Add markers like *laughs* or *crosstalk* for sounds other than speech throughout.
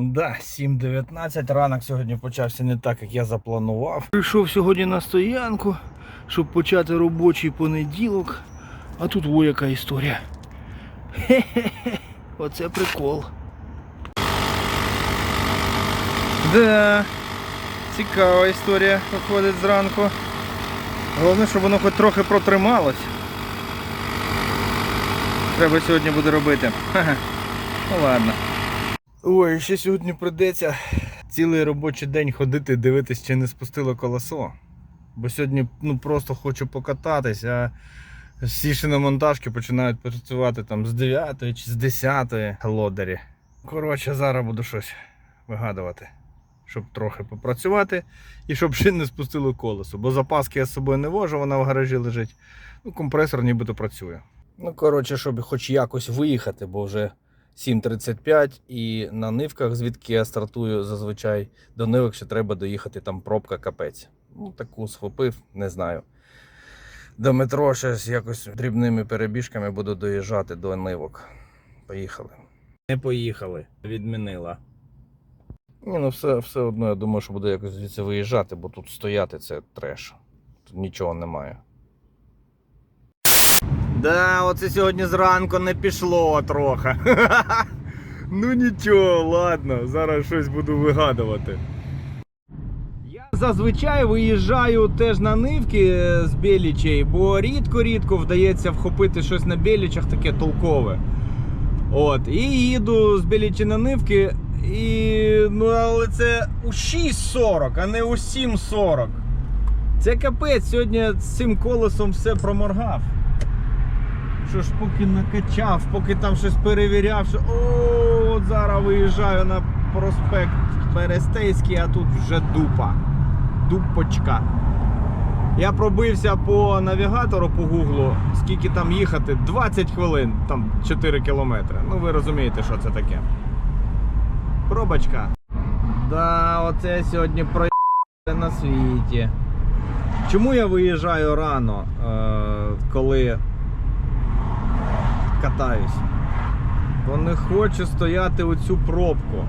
Да, 7.19. Ранок сьогодні почався не так, як я запланував. Прийшов сьогодні на стоянку, щоб почати робочий понеділок. А тут во яка історія. Хе-хе-хе, оце прикол. Да, цікава історія виходить зранку. Головне, щоб воно хоч трохи протрималось. Треба сьогодні буде робити. Ха-ха. Ну ладно. Ой, ще сьогодні прийдеться цілий робочий день ходити, дивитись, чи не спустило колесо. Бо сьогодні ну, просто хочу покататись, а всі шиномонтажки починають працювати там з 9 чи з 10 лодері. Коротше, зараз буду щось вигадувати, щоб трохи попрацювати і щоб ще не спустило колесо. Бо запаски я з собою не вожу, вона в гаражі лежить. Ну, компресор нібито працює. Ну, коротше, щоб хоч якось виїхати, бо вже 7.35 і на нивках, звідки я стартую зазвичай до нивок, ще треба доїхати, там пробка капець. Ну, таку схопив, не знаю. До метро щось якось дрібними перебіжками буду доїжджати до нивок. Поїхали. Не поїхали, відмінила. Ні, ну все, все одно, я думаю, що буду якось звідси виїжджати, бо тут стояти це треш. Тут нічого немає. Да, оце сьогодні зранку не пішло трохи. *laughs* ну нічого, ладно, зараз щось буду вигадувати. Я зазвичай виїжджаю теж на нивки е, з Белічей, бо рідко-рідко вдається вхопити щось на Белічах таке толкове. От, і їду з Белічі на нивки, і ну але це у 6.40, а не у 7.40. Це капець, сьогодні з цим колесом все проморгав. Що ж поки накачав, поки там щось перевіряв, що о, от зараз виїжджаю на проспект Берестейський, а тут вже дупа. Дупочка. Я пробився по навігатору по гуглу, скільки там їхати, 20 хвилин, там 4 кілометри. Ну ви розумієте, що це таке. Пробочка. Да, оце сьогодні про на світі. Чому я виїжджаю рано, е, коли катаюсь? Бо не хочу стояти у цю пробку.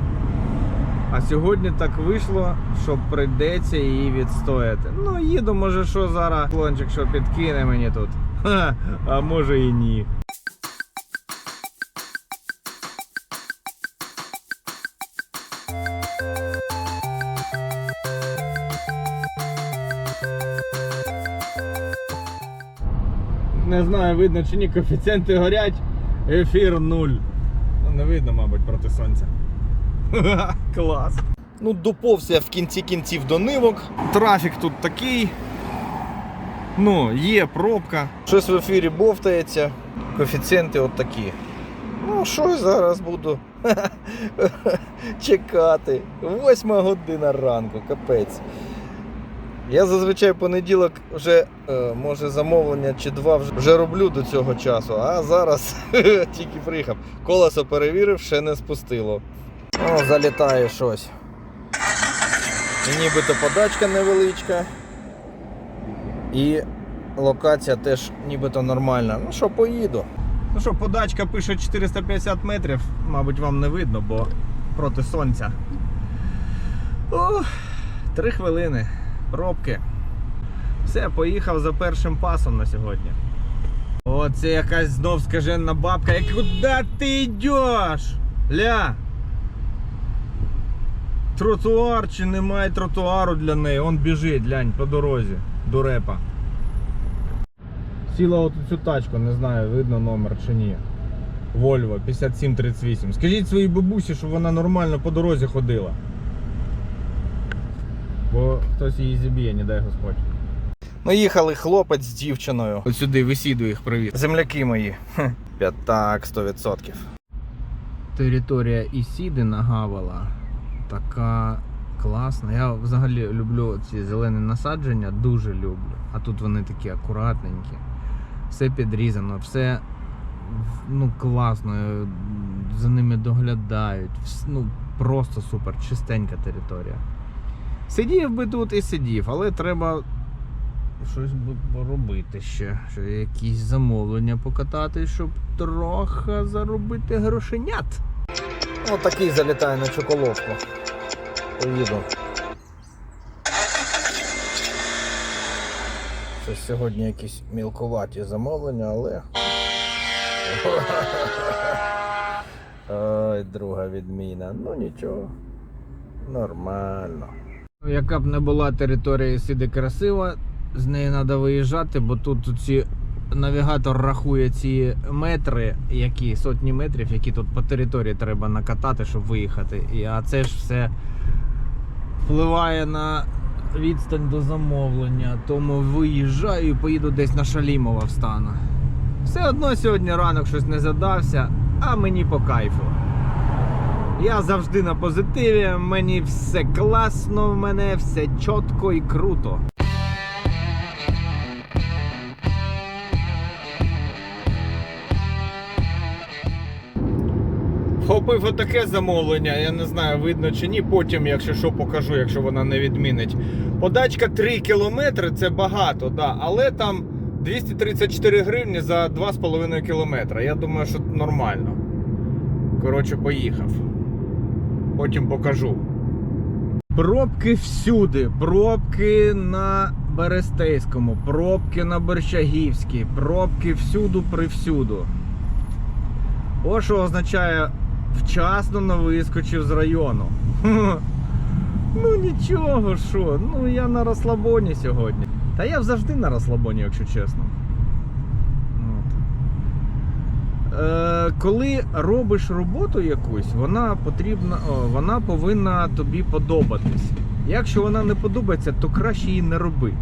А сьогодні так вийшло, що прийдеться її відстояти. Ну, їду, може, що зараз клончик, що підкине мені тут. *laughs* Ха, а може і ні. Не знаю, видно чи ні, коефіцієнти горять, ефір нуль. Ну, не видно, мабуть, проти сонця. *laughs* Клас. Ну, доповзся в кінці кінців до нивок. Трафік тут такий. Ну, є пробка. Щось в ефірі бовтається. Коефіцієнти от такі. Ну, що я зараз буду *laughs* чекати. Восьма година ранку, капець. Я зазвичай понеділок вже, е, може, замовлення чи два вже, роблю до цього часу, а зараз *laughs* тільки приїхав. Колесо перевірив, ще не спустило. О, залітає щось. Нібито подачка невеличка. І локація теж нібито нормальна. Ну що, поїду. Ну що, подачка пише 450 метрів, мабуть, вам не видно, бо проти сонця. О, три хвилини. Пробки. Все, поїхав за першим пасом на сьогодні. О, це якась знов скаженна бабка. Я куди ти йдеш? Ля. Тротуар чи немає тротуару для неї? Он біжить, глянь, по дорозі. До репа. Сіла от цю тачку, не знаю, видно номер чи ні. Volvo 5738. Скажіть своїй бабусі, щоб вона нормально по дорозі ходила. Бо хтось її зіб'є, не дай Господь. Ну, їхали хлопець з дівчиною. От сюди висіду їх привіт. Земляки мої. Хе. П'ятак, 100%. Територія Ісіди нагавала. Така класна. Я взагалі люблю ці зелені насадження, дуже люблю. А тут вони такі акуратненькі. Все підрізано, все ну, класно. е, За ними доглядають. Ну, просто супер, чистенька територія. Сидів би тут і сидів, але треба щось би поробити ще. Що якісь замовлення покатати, щоб трохи заробити грошенят. Ну, такий залітає на чоколовку. Поїду. Щось сьогодні якісь мілкуваті замовлення, але. *laughs* Ой, друга відміна. Ну нічого. Нормально. Яка б не була територія Сиди красива, з неї треба виїжджати, бо тут ці навігатор рахує ці метри, які сотні метрів, які тут по території треба накатати, щоб виїхати. І, а це ж все впливає на відстань до замовлення. Тому виїжджаю і поїду десь на Шалімова встану. Все одно сьогодні ранок щось не задався, а мені по кайфу. Я завжди на позитиві, мені все класно, в мене все чітко і круто. Вхопив отаке замовлення, я не знаю, видно чи ні. Потім, якщо що, покажу, якщо вона не відмінить. Подачка 3 кілометри це багато, да, але там 234 гривні за 2,5 кілометра. Я думаю, що нормально. Коротше, поїхав. Потім покажу. Пробки всюди. Пробки на Берестейському, пробки на Борщагівській, пробки всюду привсюду. Ось що означає вчасно не вискочив з району. *laughs* Ну нічого, що, ну я на розслабоні сьогодні. Та я завжди на розслабоні, якщо чесно. От. Е, коли робиш роботу якусь, вона потрібна, вона повинна тобі подобатись. Якщо вона не подобається, то краще її не роби.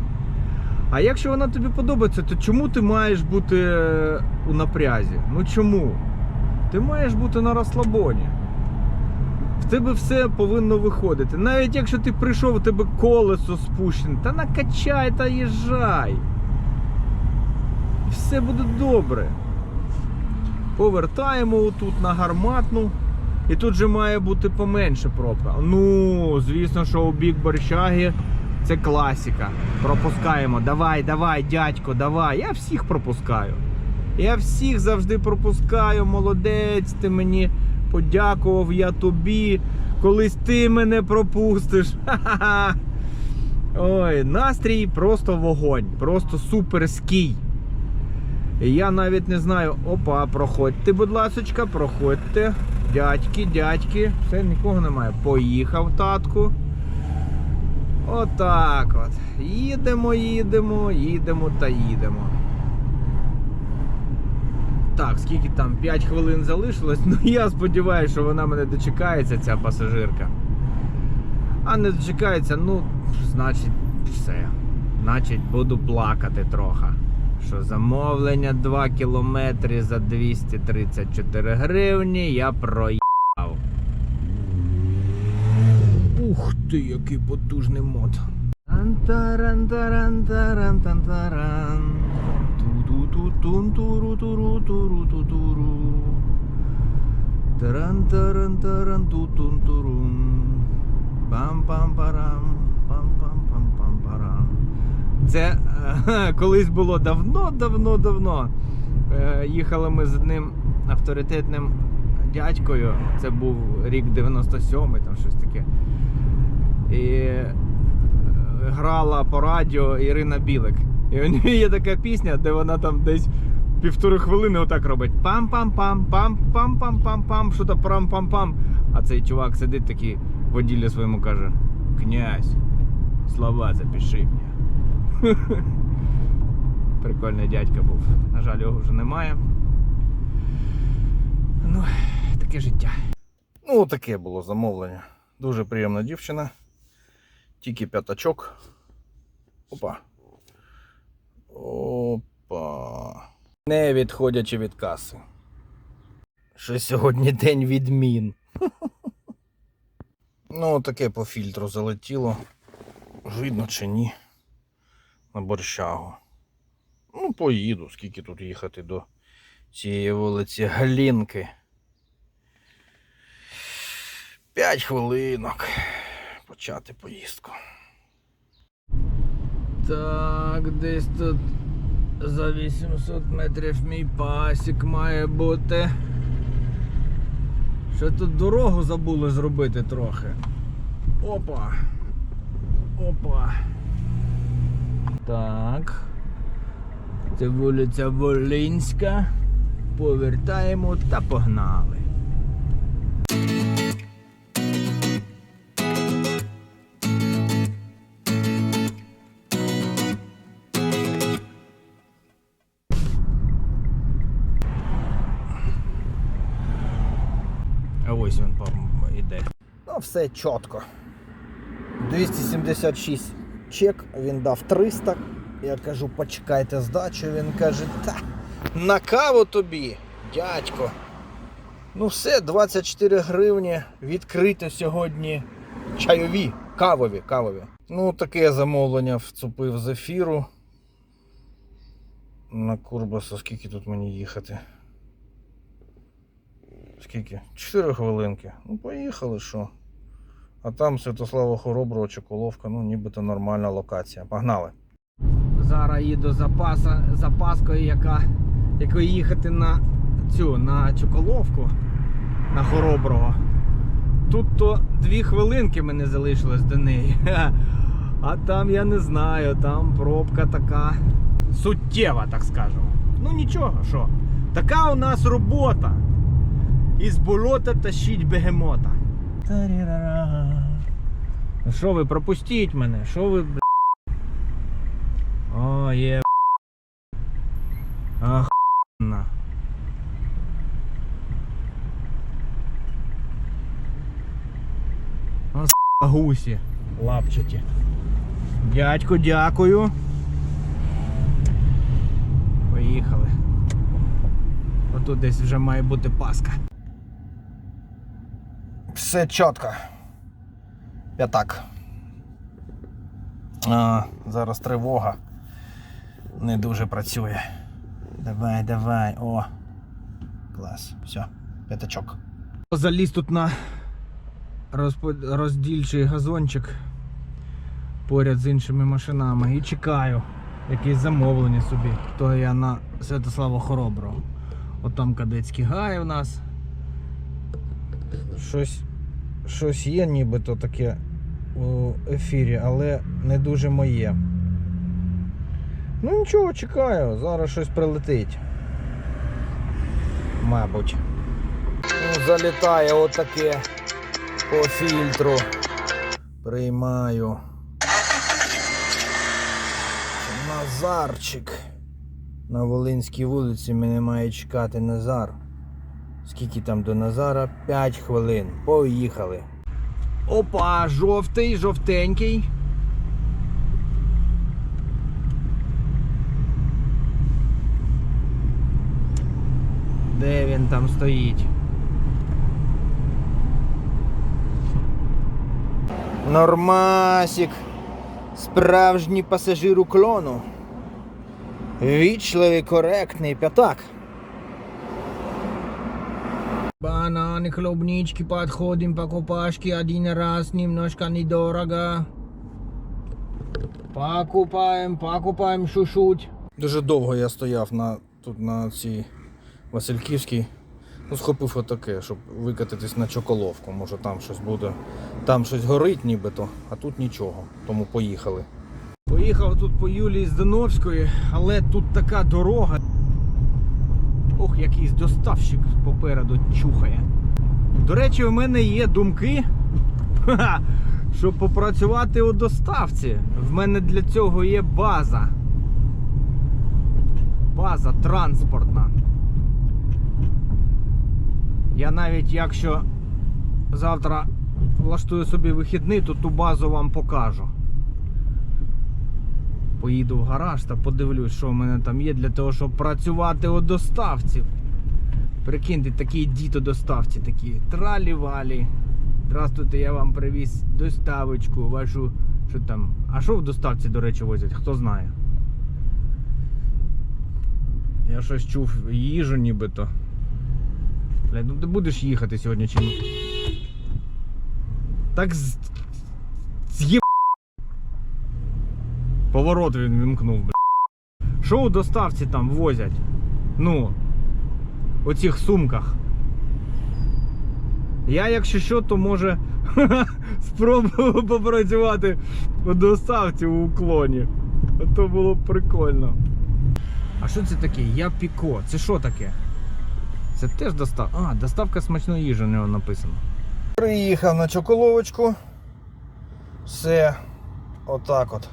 А якщо вона тобі подобається, то чому ти маєш бути е, у напрязі? Ну чому? Ти маєш бути на розслабоні. В тебе все повинно виходити. Навіть якщо ти прийшов, у тебе колесо спущене, та накачай та їжджай. Все буде добре. Повертаємо отут на гарматну. І тут же має бути поменше пробка. Ну, звісно, що у бік борщаги це класика. Пропускаємо. Давай, давай, дядько, давай. Я всіх пропускаю. Я всіх завжди пропускаю. Молодець, ти мені подякував, я тобі. Колись ти мене пропустиш. Ха-ха-ха. Ой, настрій просто вогонь, просто суперський. Я навіть не знаю. Опа, проходьте, будь ласочка, проходьте. Дядьки, дядьки. Все, нікого немає. Поїхав, татку. Отак от. Їдемо, їдемо, їдемо та їдемо. Так, скільки там? 5 хвилин залишилось. Ну я сподіваюся, що вона мене дочекається, ця пасажирка. А не дочекається, ну, значить, все. Значить, буду плакати трохи. Що замовлення 2 кілометри за 234 гривні я проїхав. Ух ти, який потужний мод. Тан-таран-таран-таран-тан-таран. Ту-ту-ту-тун-туру-туру-туру-туру-туру. Таран-таран-таран-ту-тун-турун. Пам-пам-парам. Це е, *laughs* колись було давно-давно-давно. Е, Їхали ми з одним авторитетним дядькою. Це був рік 97-й, там щось таке. І е, грала по радіо Ірина Білик. І у неї є така пісня, де вона там десь півтори хвилини отак робить. Пам-пам-пам, пам-пам-пам-пам-пам, що то прам-пам-пам. А цей чувак сидить такий воділі своєму каже: Князь, слова запиши мені. *laughs* Прикольний дядька був. На жаль, його вже немає. Ну, таке життя. Ну, таке було замовлення. Дуже приємна дівчина. Тільки п'ятачок. Опа. Опа. Не відходячи від каси. Що сьогодні день відмін. *laughs* Ну, таке по фільтру залетіло. Видно чи ні. На борщагу. Ну, поїду, скільки тут їхати до цієї вулиці Галінки. П'ять хвилинок. Почати поїздку. Так, десь тут за 800 метрів мій пасік має бути. Ще тут дорогу забули зробити трохи. Опа. Опа. Так. Це вулиця Волинська. Повертаємо та погнали. А ось він іде. Ну, все чітко. 276 чек, він дав 300. Я кажу, почекайте здачу. Він каже, та на каву тобі, дядько. Ну все, 24 гривні. Відкрито сьогодні чайові, кавові, кавові. Ну, таке замовлення вцупив з ефіру. На Курбаса, скільки тут мені їхати? Скільки? 4 хвилинки. Ну, поїхали, що. А там Святослава Хороброго, Чоколовка, ну нібито нормальна локація. Погнали. Зараз їду за, паса, за яка, якою їхати на цю на Чоколовку на Хороброго. Тут то дві хвилинки мене залишилось до неї. *laughs* А там я не знаю, там пробка така суттєва, так скажемо. Ну нічого, що. Така у нас робота. Із болота тащить бегемота. Ну що ви, пропустіть мене? Що ви, бля? О, є. Охуєнно. О, с**, гусі лапчаті. Дядько, дякую. Поїхали. Отут десь вже має бути паска. Все чітко. П'ятак. А, зараз тривога. Не дуже працює. Давай, давай, о. Клас. Все, п'ятачок. Заліз тут на роздільчий газончик поряд з іншими машинами і чекаю якісь замовлення собі. То я на Святослава Хороброго. От там кадетський гай у нас. Щось, щось є нібито таке у ефірі, але не дуже моє. Ну нічого, чекаю, зараз щось прилетить. Мабуть. Ну, залітає отаке по фільтру. Приймаю. Назарчик. На Волинській вулиці мене має чекати Назар. Скільки там до Назара? 5 хвилин. Поїхали. Опа, жовтий, жовтенький. Де він там стоїть? Нормасік. Справжній пасажир уклону. Вічливий, коректний п'ятак. Бананы, клубнички, подходим, покупашки один раз, немножко недорого. Покупаем, покупаем чуть-чуть. Дуже довго я стояв на, тут на цій Васильківській. Ну, схопив отаке, щоб викатитись на чоколовку. Може там щось буде. Там щось горить нібито, а тут нічого. Тому поїхали. Поїхав тут по Юлії Здановської, але тут така дорога. Ох, якийсь доставщик попереду чухає. До речі, у мене є думки, щоб попрацювати у доставці. В мене для цього є база. База транспортна. Я навіть якщо завтра влаштую собі вихідний, то ту базу вам покажу. Поїду в гараж та подивлюсь, що в мене там є для того, щоб працювати у доставці. Прикиньте, такі діто доставці, такі тралі-валі. Здравствуйте, я вам привіз доставочку вашу. Що там? А що в доставці, до речі, возять? Хто знає? Я щось чув їжу нібито. Блядь, ну ти будеш їхати сьогодні чи ні? Так з... з'їб... Поворот він вимкнув, бля. Що у доставці там возять? Ну, у цих сумках. Я, якщо що, то може *laughs* спробую попрацювати у доставці у уклоні. То було б прикольно. А що це таке? Я піко. Це що таке? Це теж доставка. А, доставка смачної їжі у нього написано. Приїхав на чоколовочку. Все. Отак от.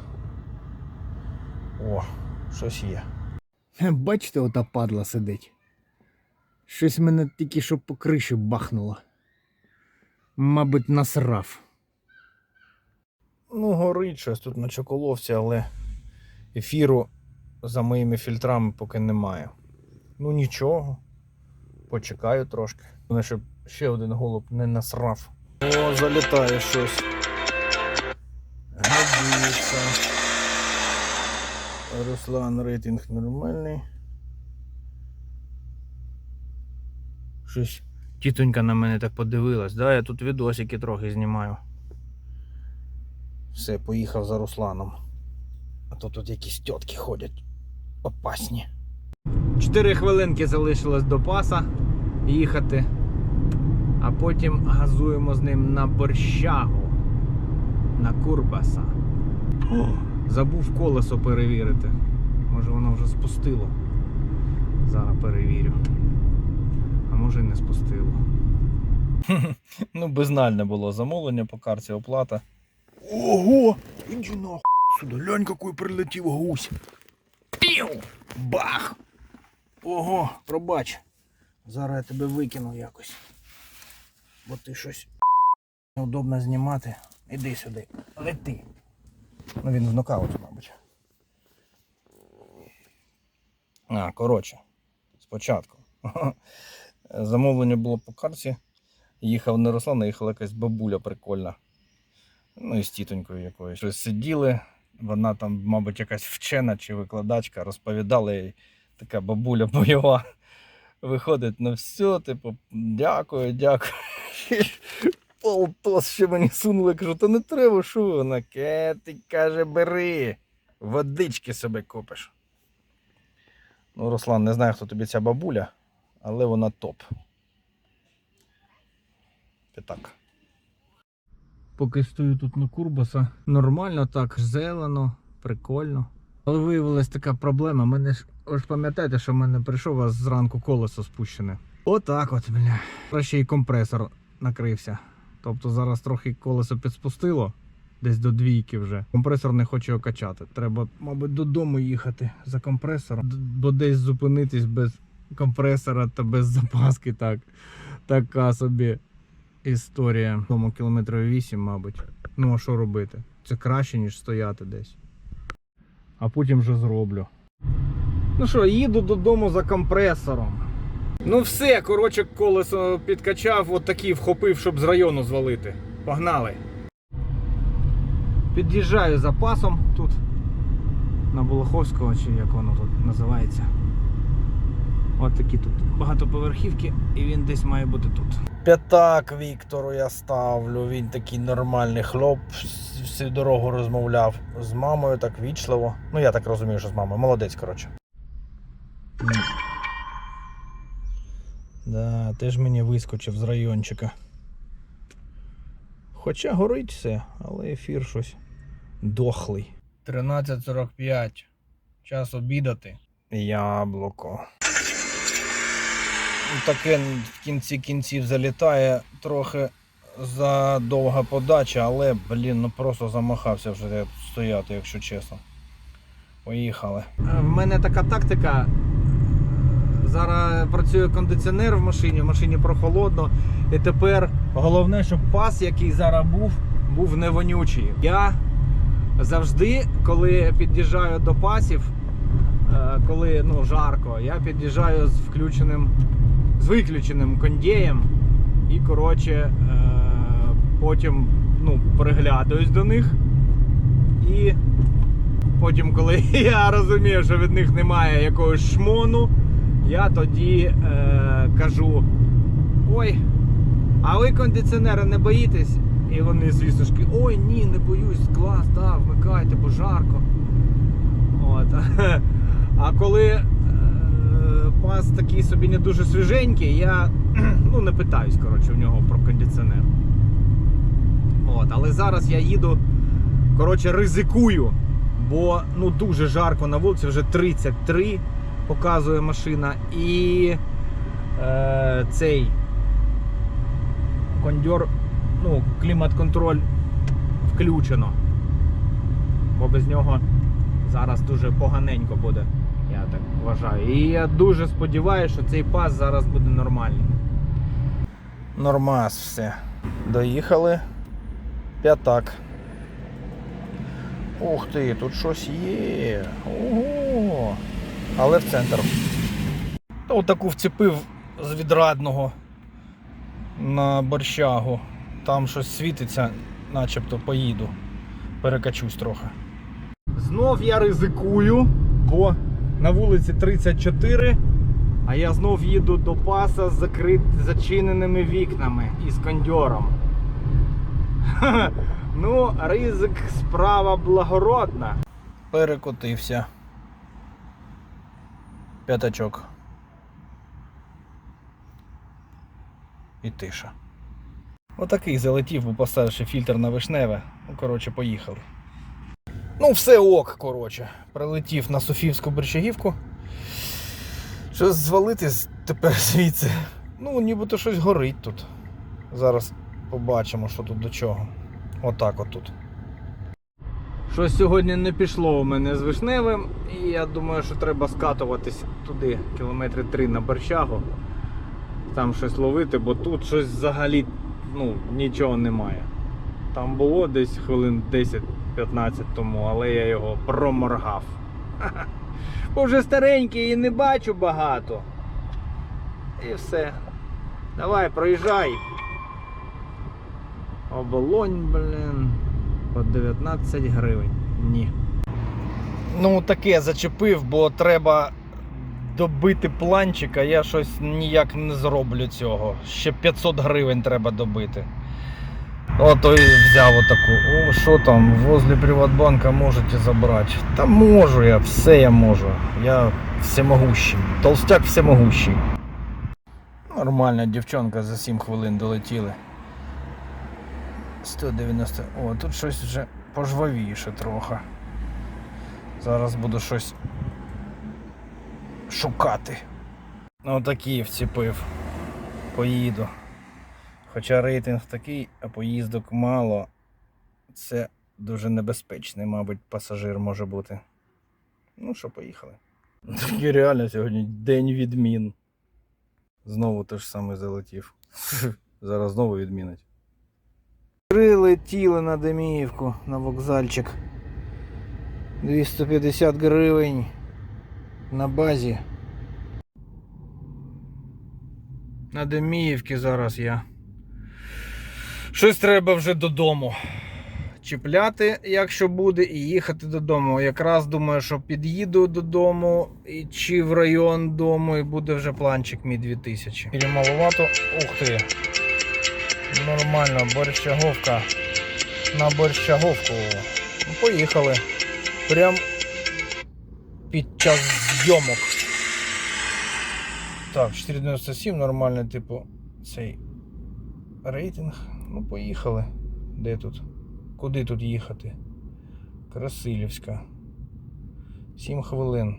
О, щось є. *laughs* Бачите, ота падла сидить. Щось мене тільки що по криші бахнуло. Мабуть, насрав. Ну, горить щось тут на чоколовці, але ефіру за моїми фільтрами поки немає. Ну нічого. Почекаю трошки. Щоб ще один голуб не насрав. О, залітає щось. Руслан рейтинг нормальний. Щось тітонька на мене так подивилась. Да, я тут відосики трохи знімаю. Все, поїхав за Русланом. А то тут якісь тітки ходять. Опасні. Чотири хвилинки залишилось до паса їхати. А потім газуємо з ним на борщагу. На Курбаса. О, забув колесо перевірити. Може воно вже спустило. Зараз перевірю. А може і не спустило. *laughs* ну, безнальне було замовлення по карті оплата. Ого! Іди нахуй сюди, глянь, який прилетів гусь. Пів! Бах! Ого, пробач. Зараз я тебе викину якось. Бо ти щось неудобно знімати. Іди сюди. Лети. Ну він в нокауті, мабуть. А, коротше. Спочатку. *laughs* Замовлення було по карті. Їхав не Руслан, а їхала якась бабуля прикольна. Ну і з тітонькою якоюсь. Щось сиділи. Вона там, мабуть, якась вчена чи викладачка, розповідала їй така бабуля бойова. *laughs* Виходить, ну все, типу, дякую, дякую. *laughs* Полтос ще мені сунули, кажу, та не треба, що вона? Кети, каже, бери. Водички себе купиш. Ну, Руслан, не знаю, хто тобі ця бабуля, але вона топ. Так. Поки стою тут на Курбаса, нормально так, зелено, прикольно. Але виявилась така проблема. Мене ж ви ж пам'ятаєте, що в мене прийшов у зранку колесо спущене. Отак от, бля. Краще і компресор накрився. Тобто зараз трохи колесо підспустило, десь до двійки вже. Компресор не хоче його качати. Треба, мабуть, додому їхати за компресором, бо десь зупинитись без компресора та без запаски. Так. Така собі історія. Тому кілометрів 8, мабуть. Ну а що робити? Це краще, ніж стояти десь. А потім вже зроблю. Ну що, їду додому за компресором. Ну все, коротше, колесо підкачав, от такий вхопив, щоб з району звалити. Погнали. Під'їжджаю за пасом тут. На Болоховського, чи як воно тут називається. От такі тут багатоповерхівки, і він десь має бути тут. П'ятак Віктору я ставлю. Він такий нормальний хлоп. Всю дорогу розмовляв з мамою, так вічливо. Ну я так розумію, що з мамою. Молодець, коротше. Да, теж мені вискочив з райончика. Хоча горить все, але ефір щось дохлий. 13.45. Час обідати. Яблуко. Ну, Таке в кінці кінців залітає трохи задовга подача, але, блін, ну просто замахався вже стояти, якщо чесно. Поїхали. В мене така тактика. Зараз працює кондиціонер в машині, в машині прохолодно. І тепер головне, щоб пас, який зараз був, був не вонючий. Я завжди, коли під'їжджаю до пасів, е, коли ну, жарко, я під'їжджаю з включеним, з виключеним кондієм і коротше е, потім ну, приглядаюсь до них. І потім, коли *laughs* я розумію, що від них немає якогось шмону, я тоді е, кажу: ой, а ви кондиціонера не боїтесь? І вони, звісно ж, ой, ні, не боюсь, клас, да, вмикайте, бо жарко. От. *laughs* А коли е, пас такий собі не дуже свіженький, я *clears throat* ну не питаюсь, коротше, в нього про кондиціонер. От, але зараз я їду, коротше, ризикую, бо ну дуже жарко на вулиці, вже 33 показує машина. І е, цей кондьор, ну, клімат-контроль включено. Бо без нього зараз дуже поганенько буде, я так вважаю. І я дуже сподіваюся, що цей пас зараз буде нормальний. Нормас все. Доїхали. П'ятак. Ух ти, тут щось є. Ого. Але в центр. Та Отаку вцепив з відрадного на борщагу. Там щось світиться, начебто поїду. Перекачусь трохи. Знов я ризикую, бо на вулиці 34, а я знов їду до паса з закрит... зачиненими вікнами і з кондьором. *laughs* Ну, ризик справа благородна. Перекотився. П'ятачок. І тиша. Отакий залетів, бо поставивши фільтр на вишневе. Ну, коротше, поїхали. Ну, все ок, коротше. Прилетів на Софіївську Борщагівку. Щось звалити тепер звідси. Ну, нібито щось горить тут. Зараз побачимо, що тут до чого. Отак отут. Щось сьогодні не пішло у мене з вишневим, і я думаю, що треба скатуватись туди, кілометри три на борщагу. Там щось ловити, бо тут щось взагалі ну, нічого немає. Там було десь хвилин 10-15 тому, але я його проморгав. *laughs* Бо вже старенький і не бачу багато. І все. Давай, проїжджай. Оболонь, блін. По 19 гривень. Ні. Ну, таке зачепив, бо треба добити планчика. Я щось ніяк не зроблю цього. Ще 500 гривень треба добити. Ото і взяв отаку. О, що там, возле Приватбанка можете забрати. Та можу я, все я можу. Я всемогущий. Толстяк всемогущий. Нормально, дівчонка за 7 хвилин долетіли. 190. О, тут щось вже пожвавіше трохи. Зараз буду щось шукати. Отакий вціпив. Поїду. Хоча рейтинг такий, а поїздок мало. Це дуже небезпечний, мабуть, пасажир може бути. Ну що, поїхали. *laughs* Такий реально сьогодні день відмін. Знову те ж саме залетів. *laughs* Зараз знову відмінить. Прилетіли на Деміївку на вокзальчик. 250 гривень на базі. На Деміївці зараз я. Щось треба вже додому. Чіпляти, якщо буде, і їхати додому. Якраз думаю, що під'їду додому і чи в район дому, і буде вже планчик мій 2000. Или маловато. Ух ти. Нормально, борщаговка. На борщаговку. Поїхали. Прям під час зйомок. Так, 4,97 нормальний, типу, цей рейтинг. Ну, поїхали. Де тут? Куди тут їхати? Красилівська. 7 хвилин.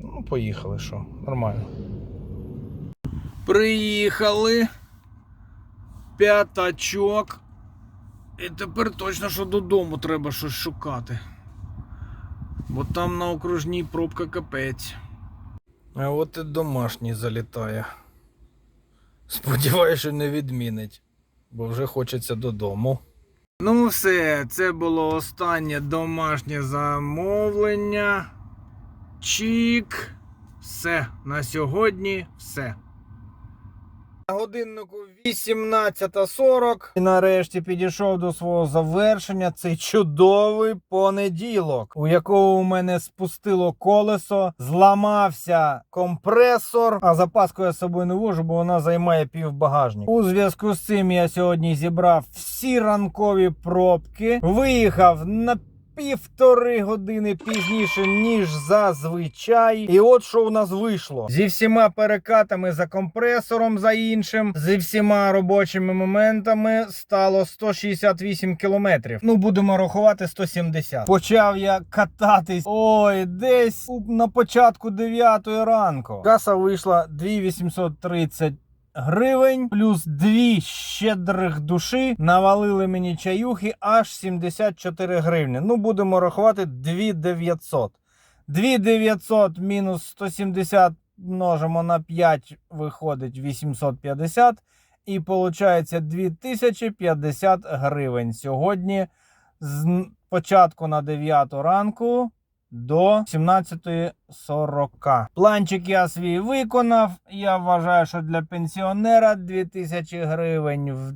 Ну, поїхали, що? Нормально. Приїхали. П'ятачок. І тепер точно, що додому треба щось шукати. Бо там на окружній пробка капець. А от і домашній залітає. Сподіваюся, що не відмінить, бо вже хочеться додому. Ну, все, це було останнє домашнє замовлення. Чік. Все, на сьогодні все. На годиннику 18.40. І нарешті підійшов до свого завершення цей чудовий понеділок, у якого у мене спустило колесо, зламався компресор, а запаску я з собою не вожу, бо вона займає пів багажник. У зв'язку з цим я сьогодні зібрав всі ранкові пробки, виїхав на півтори години пізніше, ніж зазвичай. І от що у нас вийшло. Зі всіма перекатами за компресором, за іншим, зі всіма робочими моментами стало 168 кілометрів. Ну, будемо рахувати 170. Почав я кататись. Ой, десь на початку 9 ранку. Каса вийшла 2830 гривень, плюс дві щедрих душі навалили мені чаюхи аж 74 гривні. Ну, будемо рахувати 2900. 2900 мінус 170 множимо на 5 виходить 850. І виходить 2050 гривень сьогодні з початку на 9 ранку до 17.40. Планчик я свій виконав. Я вважаю, що для пенсіонера 2000 гривень в,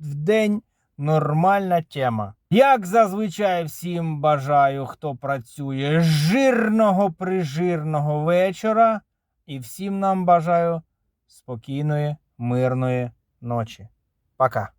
в день нормальна тема. Як зазвичай всім бажаю, хто працює жирного прижирного вечора. І всім нам бажаю спокійної, мирної ночі. Пока.